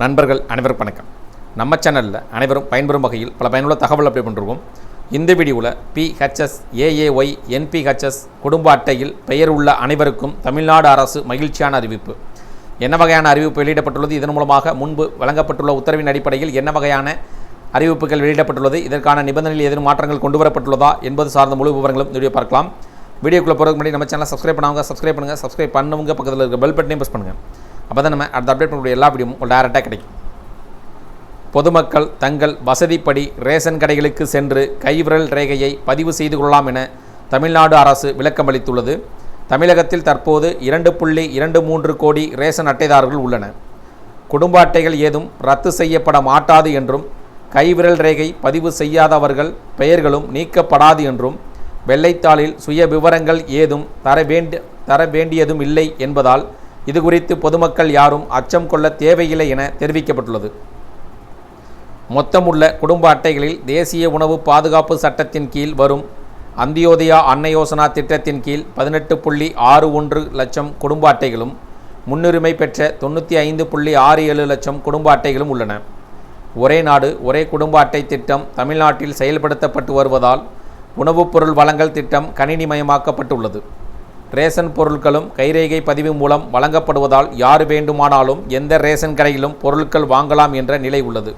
நண்பர்கள் அனைவருக்கும் வணக்கம். நம்ம சேனலில் அனைவரும் பயன்பெறும் வகையில் பல பயனுள்ள தகவல் அப்டேட் பண்ணிருக்கோம். இந்த வீடியோவில் பிஹெச்எஸ் ஏஏஒய் என்பிஹெச்எஸ் குடும்ப அட்டையில் பெயர் உள்ள அனைவருக்கும் தமிழ்நாடு அரசு மகிழ்ச்சியான அறிவிப்பு. என்ன வகையான அறிவிப்பு வெளியிடப்பட்டுள்ளது? இதன் மூலமாக முன்பு வழங்கப்பட்டுள்ள உத்தரவின் அடிப்படையில் என்ன வகையான அறிவிப்புகள் வெளியிடப்பட்டுள்ளது? இதற்கான நிபந்தனையில் ஏதேனும் மாற்றங்கள் கொண்டு வரப்பட்டுள்ளதா என்பது சார்ந்த முழு விவரங்களும் வீடியோ பார்க்கலாம். வீடியோக்குள்ளே போகிறதுக்கு முன்னாடி நம்ம சேனலை சப்ஸ்கிரைப் பண்ணவங்க சப்ஸ்கிரைப் பண்ணுங்கள் சப்ஸ்கிரைப் பண்ணவங்க பக்கத்தில் இருக்க பெல் பட்டனையும் ப்ரெஸ் பண்ணுங்கள் அப்போ தான் நம்ம அடுத்த அப்டேட் பண்ணக்கூடிய எல்லா வீடியோவும் உங்களுக்கு டேரெக்டாக கிடைக்கும். பொதுமக்கள் தங்கள் வசதிப்படி ரேஷன் கடைகளுக்கு சென்று கைவிரல் ரேகையை பதிவு செய்து கொள்ளலாம் என தமிழ்நாடு அரசு விளக்கமளித்துள்ளது தமிழகத்தில் தற்போது இரண்டு புள்ளி இரண்டு மூன்று கோடி ரேஷன் அட்டைதாரர்கள் உள்ளன. குடும்ப அட்டைகள் ஏதும் ரத்து செய்யப்பட மாட்டாது என்றும் கைவிரல் ரேகை பதிவு செய்யாதவர்கள் பெயர்களும் நீக்கப்படாது என்றும் வெள்ளைத்தாளில் சுய விவரங்கள் ஏதும் தர வேண்டி தர வேண்டியதும் இல்லை என்பதால் இதுகுறித்து பொதுமக்கள் யாரும் அச்சம் கொள்ள தேவையில்லை என தெரிவிக்கப்பட்டுள்ளது. மொத்தமுள்ள குடும்ப அட்டைகளில் தேசிய உணவு பாதுகாப்பு சட்டத்தின் கீழ் வரும் அந்தியோதயா அன்ன யோசனா திட்டத்தின் கீழ் பதினெட்டு புள்ளி ஆறு ஒன்று லட்சம் குடும்ப அட்டைகளும் முன்னுரிமை பெற்ற தொண்ணூற்றி ஐந்து புள்ளி ஆறு ஏழு லட்சம் குடும்ப அட்டைகளும் உள்ளன. ஒரே நாடு ஒரே குடும்ப அட்டை திட்டம் தமிழ்நாட்டில் செயல்படுத்தப்பட்டு வருவதால் உணவுப் பொருள் வழங்கல் திட்டம் கணினிமயமாக்கப்பட்டுள்ளது. ரேஷன் பொருட்களும் கைரேகை பதிவு மூலம் வழங்கப்படுவதால் யார் வேண்டுமானாலும் எந்த ரேஷன் கடையிலும் பொருட்கள் வாங்கலாம் என்ற நிலை உள்ளது.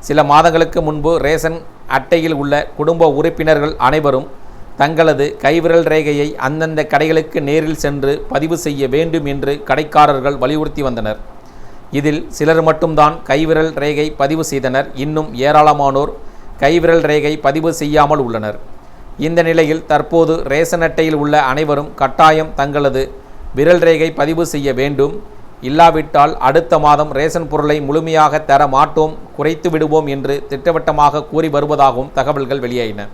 சில மாதங்களுக்கு முன்பு ரேஷன் அட்டையில் உள்ள குடும்ப உறுப்பினர்கள் அனைவரும் தங்களது கைவிரல் ரேகையை அந்தந்த கடைகளுக்கு நேரில் சென்று பதிவு செய்ய வேண்டும் என்று கடைக்காரர்கள் வலியுறுத்தி வந்தனர். இதில் சிலர் மட்டும்தான் கைவிரல் ரேகை பதிவு செய்தனர். இன்னும் ஏராளமானோர் கைவிரல் ரேகை பதிவு செய்யாமல் உள்ளனர். இந்த நிலையில் தற்போது ரேஷன் அட்டையில் உள்ள அனைவரும் கட்டாயம் தங்களது விரல் ரேகை பதிவு செய்ய வேண்டும். இல்லாவிட்டால் அடுத்த மாதம் ரேஷன் பொருளை முழுமையாக தர மாட்டோம் குறைத்து விடுவோம் என்று திட்டவட்டமாக கூறி வருவதாகவும் தகவல்கள் வெளியாயின.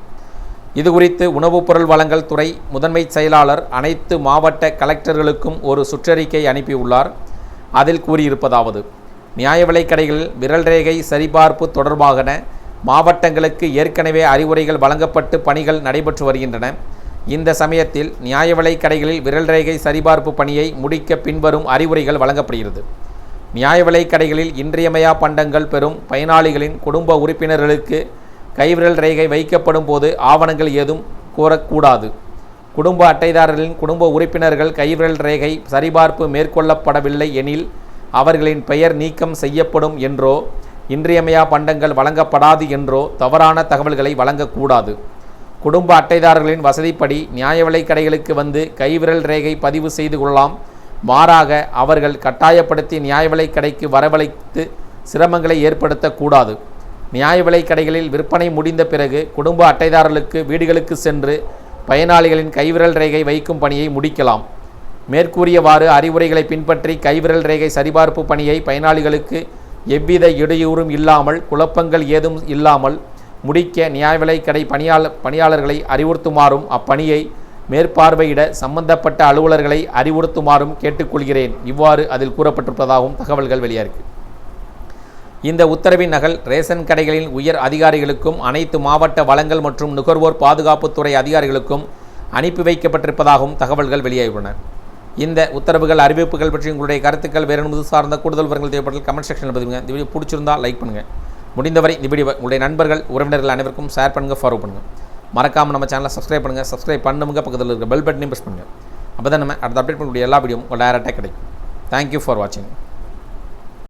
இதுகுறித்து உணவுப் பொருள் வழங்கல் துறை முதன்மை செயலாளர் அனைத்து மாவட்ட கலெக்டர்களுக்கும் ஒரு சுற்றறிக்கை அனுப்பியுள்ளார். அதில் கூறியிருப்பதாவது நியாய விலைக் கடைகளில் விரல் ரேகை சரிபார்ப்பு தொடர்பாகன மாவட்டங்களுக்கு ஏற்கனவே அறிவுரைகள் வழங்கப்பட்டு பணிகள் நடைபெற்று வருகின்றன. இந்த சமயத்தில் நியாய விலை கடைகளில் விரல் ரேகை சரிபார்ப்பு பணியை முடிக்க பின்வரும் அறிவுரைகள் வழங்கப்படுகிறது. நியாய விலைக் கடைகளில் இன்றியமையா பண்டங்கள் பெறும் பயனாளிகளின் குடும்ப உறுப்பினர்களுக்கு கைவிரல் ரேகை வைக்கப்படும் போது ஆவணங்கள் ஏதும் கூறக்கூடாது குடும்ப அட்டைதாரர்களின் குடும்ப உறுப்பினர்கள் கைவிரல் ரேகை சரிபார்ப்பு மேற்கொள்ளப்படவில்லை எனில் அவர்களின் பெயர் நீக்கம் செய்யப்படும் என்றோ இன்றியமையா பண்டங்கள் வழங்கப்படாது என்றோ தவறான தகவல்களை வழங்கக்கூடாது. குடும்ப அட்டைதாரர்களின் வசதிப்படி நியாய விலைக் கடைகளுக்கு வந்து கைவிரல் ரேகை பதிவு செய்து கொள்ளலாம். மாறாக அவர்கள் கட்டாயப்படுத்தி நியாய விலைக் கடைக்கு வரவழைத்து சிரமங்களை ஏற்படுத்தக்கூடாது. நியாய விலைக் கடைகளில் விற்பனை முடிந்த பிறகு குடும்ப அட்டைதாரர்களுக்கு வீடுகளுக்கு சென்று பயனாளிகளின் கைவிரல் ரேகை வைக்கும் பணியை முடிக்கலாம். மேற்கூறியவாறு அறிவுரைகளை பின்பற்றி கைவிரல் ரேகை சரிபார்ப்பு பணியை பயனாளிகளுக்கு எவ்வித இடையூறும் இல்லாமல் குழப்பங்கள் ஏதும் இல்லாமல் முடிக்க நியாய விலைக் கடை பணியாளர் பணியாளர்களை அறிவுறுத்துமாறும் அப்பணியை மேற்பார்வையிட சம்பந்தப்பட்ட அலுவலர்களை அறிவுறுத்துமாறும் கேட்டுக்கொள்கிறேன். இவ்வாறு அதில் கூறப்பட்டிருப்பதாகவும் தகவல்கள் வெளியாயிருக்கு. இந்த உத்தரவின் நகல் ரேஷன் கடைகளின் உயர் அதிகாரிகளுக்கும் அனைத்து மாவட்ட வளங்கள் மற்றும் நுகர்வோர் பாதுகாப்புத்துறை அதிகாரிகளுக்கும் அனுப்பி வைக்கப்பட்டிருப்பதாகவும் தகவல்கள் வெளியாகியுள்ளன. இந்த உத்தரவுகள் அறிவிப்புகள் பற்றி உங்களுடைய கருத்துக்கள் வேறு என்பது சார்ந்த கூடுதல் விவரங்கள் தேவைப்பட்டால் கமெண்ட் செக்ஷனில் பதிவுங்க இந்த வீடியோ பிடிச்சிருந்தால் லைக் பண்ணுங்கள் முடிந்தவரை இந்த வீடியோ உங்களுடைய நண்பர்கள் உறவினர்கள் அனைவருக்கும் ஷேர் பண்ணுங்கள் ஃபாலோ பண்ணுங்கள் மறக்காமல் நம்ம சேனலை சப்ஸ்கிரைப் பண்ணுங்கள் சப்ஸ்கிரைப் பண்ணுங்க பக்கத்தில் இருக்க பெல் பட்டனையும் ப்ரெஸ் பண்ணுங்கள் அப்போ தான் நம்ம அடுத்த அப்டேட் பண்ணக்கூடிய எல்லா வீடியோவும் உங்கள் டேரெக்டாக கிடைக்கும். தேங்க்யூ ஃபார் வாட்சிங்